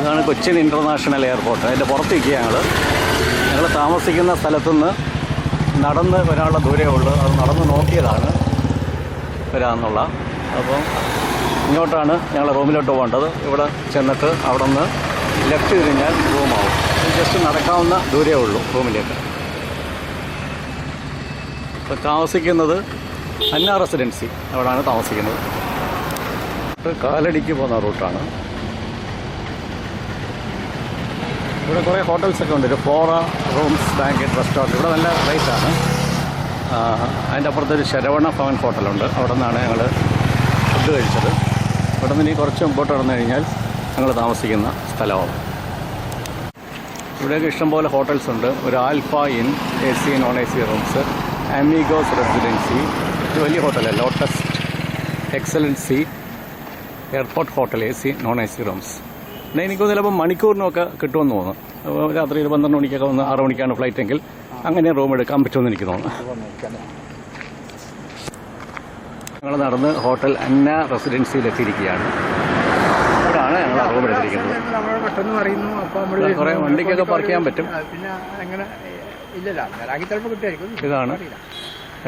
ഇതാണ് Cochin international airport. അതിന്റെ പുറത്തേക്ക് ഞങ്ങൾ ഞങ്ങൾ താമസിക്കുന്ന സ്ഥലത്തുനിന്ന് നടന്ന് വരാനുള്ള ദൂരമേ ഉള്ളൂ. അത് നടന്ന് നോക്കിയതാണ് വരാമെന്നുള്ള അപ്പം ഇങ്ങോട്ടാണ് ഞങ്ങൾ റൂമിലോട്ട് പോകേണ്ടത്. ഇവിടെ ചെന്നിട്ട് അവിടെ നിന്ന് ലെഫ്റ്റ് തിരിഞ്ഞാൽ റൂമാവും. ജസ്റ്റ് നടക്കാവുന്ന ദൂരമേ ഉള്ളൂ റൂമിലേക്ക്. ഇപ്പോൾ താമസിക്കുന്നത് അന്ന റെസിഡൻസി. അവിടെയാണ് താമസിക്കുന്നത്. കാലടിക്ക് പോകുന്ന റൂട്ടാണ്. ഇവിടെ കുറേ ഹോട്ടൽസൊക്കെ ഉണ്ട്. ഒരു ഫോറ റൂംസ് ബാങ്കറ്റ് റെസ്റ്റോറന്റ് ഇവിടെ നല്ല റേറ്റാണ് അതിന്റെ അപ്പുറത്തൊരു ശരവണ ഭവൻ ഹോട്ടലുണ്ട് അവിടെ നിന്നാണ് ഞങ്ങൾ ഫുഡ് കഴിച്ചത്. ഇവിടെ നിന്ന് ഇനി കുറച്ച് മുമ്പോട്ട് നടന്നു കഴിഞ്ഞാൽ ഞങ്ങൾ താമസിക്കുന്ന സ്ഥലമാണ്. ഇവിടെയൊക്കെ ഇഷ്ടംപോലെ ഹോട്ടൽസ് ഉണ്ട്. ഒരു Alpha Inn A C non A C rooms Amigos Residency വലിയ ഹോട്ടലല്ല Lotus Excellency airport hotel A C non A C rooms എനിക്ക് ചിലപ്പോൾ മണിക്കൂറിനൊക്കെ കിട്ടുമെന്ന് തോന്നുന്നു. രാത്രി ഒരു പന്ത്രണ്ട് മണിക്കൊക്കെ വന്ന് ആറ് മണിക്കാണ് ഫ്ലൈറ്റ് എങ്കിൽ അങ്ങനെ റൂം എടുക്കാൻ പറ്റുമെന്ന് എനിക്ക് തോന്നുന്നു. ഞങ്ങൾ നടന്ന് ഹോട്ടൽ അന്ന റെസിഡൻസിയിൽ എത്തിയിരിക്കുകയാണ്. ഇവിടാണ് ഞങ്ങൾ റൂം എടുത്തിരിക്കുന്നത് കുറേ വണ്ടിക്കൊക്കെ പാർക്ക് ചെയ്യാൻ പറ്റും. ഇതാണ്.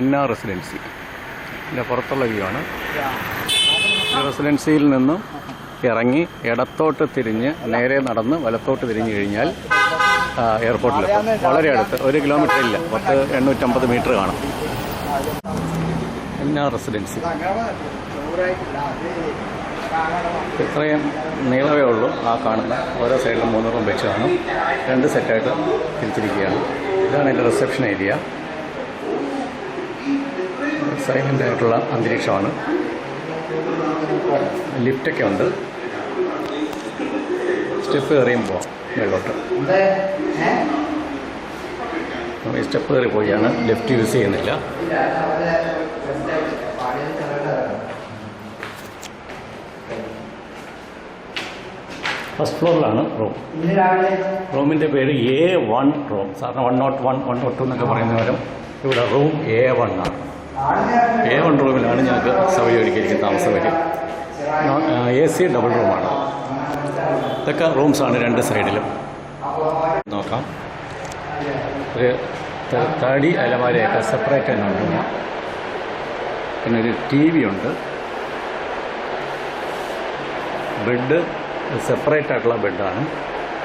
Anna Residency. ഇതിന്റെ പുറത്തുള്ള വ്യൂ ആണ്. റെസിഡൻസിയിൽ നിന്നും ഇറങ്ങി ഇടത്തോട്ട് തിരിഞ്ഞ് നേരെ നടന്ന് വലത്തോട്ട് തിരിഞ്ഞു കഴിഞ്ഞാൽ എയർപോർട്ടിൽ വളരെ അടുത്ത്. ഒരു കിലോമീറ്റർ ഇല്ല. പത്ത് എണ്ണൂറ്റമ്പത് മീറ്റർ കാണും. എന്നാ റെസിഡൻസി ഇത്രയും നീളമേ ഉള്ളൂ ആ കാണുന്ന. ഓരോ സൈഡിലും മൂന്ന് റൂം വെച്ച് കാണും. രണ്ട് സെറ്റായിട്ട് തിരിച്ചിരിക്കുകയാണ്. ഇതാണ് എന്റെ റിസപ്ഷൻ ഏരിയ സൈലന്റ് ആയിട്ടുള്ള അന്തരീക്ഷമാണ്. ലിഫ്റ്റൊക്കെ ഉണ്ട്. സ്റ്റെപ്പ് കയറിയും പോവാം മേളോട്ട് നമ്മൾ ഈ സ്റ്റെപ്പ് കയറി പോയാണ്. ലെഫ്റ്റ് യൂസ് ചെയ്യുന്നില്ല. ഫസ്റ്റ് ഫ്ലോറിലാണ് റൂം റൂമിന്റെ പേര് എ വൺ റൂം സാറിന് one nought one one nought two എന്നൊക്കെ പറയുന്ന പകരം ഇവിടെ റൂം എ വൺ ആണ്. എ വൺ റൂമിലാണ് ഞങ്ങൾക്ക് സൗകര്യം ഒരുക്കിയിരിക്കുന്ന താമസം വരും എ സി ഡബിൾ റൂമാണ് ഇതൊക്കെ റൂംസാണ് രണ്ട് സൈഡിലും നോക്കാം. ഒരു തടി അലമാരയൊക്കെ സെപ്പറേറ്റ് തന്നെ ഉണ്ട് പിന്നെ ഒരു ടി വി ഉണ്ട്. ബെഡ് സെപ്പറേറ്റ് ആയിട്ടുള്ള ബെഡാണ്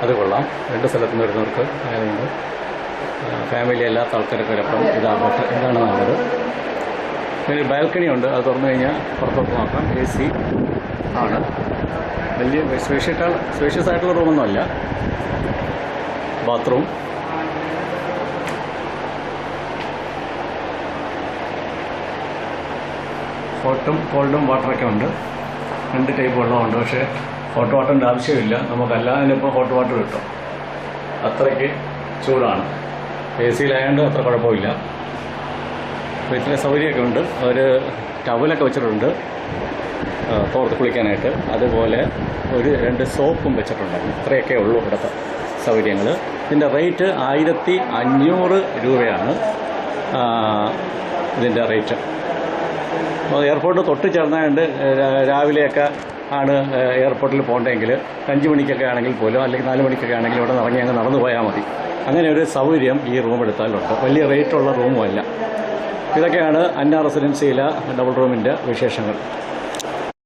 അത് കൊള്ളാം. രണ്ട് സ്ഥലത്ത് നിന്ന് വരുന്നവർക്ക് ആയതുകൊണ്ട് ഫാമിലി അല്ലാത്ത ആൾക്കാരൊക്കെ ഒരപ്പം ഇതാകട്ടെ ഇതാണ് നല്ലത്. പിന്നെ ബാൽക്കണി ഉണ്ട്. അത് തുറന്നു കഴിഞ്ഞാൽ പുറത്തോട്ട് നോക്കാം. എ സി ആണ്. വലിയ സ്പേഷ്യസ് സ്പേഷ്യസ് ആയിട്ടുള്ള റൂമൊന്നും അല്ല ബാത്റൂം. ഹോട്ടും കോൾഡും വാട്ടറൊക്കെ ഉണ്ട്. രണ്ട് ടൈപ്പ് വെള്ളമുണ്ട് പക്ഷേ ഹോട്ട് വാട്ടറിന്റെ ആവശ്യമില്ല. നമുക്കല്ലാതെ ഇപ്പോൾ ഹോട്ട് വാട്ടർ കിട്ടും. അത്രയ്ക്ക് ചൂടാണ്. എ സിയിലായതുകൊണ്ട് അത്ര കുഴപ്പമില്ല. വീട്ടിലെ സൗകര്യമൊക്കെ ഉണ്ട്. അവർ ടവലൊക്കെ വെച്ചിട്ടുണ്ട്. തോർത്ത് കുളിക്കാനായിട്ട് അതുപോലെ ഒരു രണ്ട് സോപ്പും വെച്ചിട്ടുണ്ട് ഇത്രയൊക്കെ ഉള്ളൂ ഇവിടുത്തെ സൗകര്യങ്ങൾ ഇതിന്റെ റേറ്റ് ആയിരത്തി അഞ്ഞൂറ് രൂപയാണ്. ഇതിന്റെ റേറ്റ് അപ്പോൾ എയർപോർട്ട് തൊട്ട് ചേർന്നതുകൊണ്ട് രാവിലെയൊക്കെ ആണ് എയർപോർട്ടിൽ പോകേണ്ടതെങ്കിൽ അഞ്ച് മണിക്കൊക്കെ ആണെങ്കിൽ പോലും അല്ലെങ്കിൽ നാല് മണിക്കൊക്കെ ആണെങ്കിൽ ഇവിടെ ഇറങ്ങി അങ്ങ് നടന്നു പോയാൽ മതി. അങ്ങനെ ഒരു സൗകര്യം ഈ റൂം എടുത്താലുണ്ട്. വലിയ റേറ്റുള്ള റൂമും അല്ല. ഇതൊക്കെയാണ് അന്ന റെസിഡൻസിയിലെ ഡബിൾ റൂമിന്റെ വിശേഷങ്ങൾ.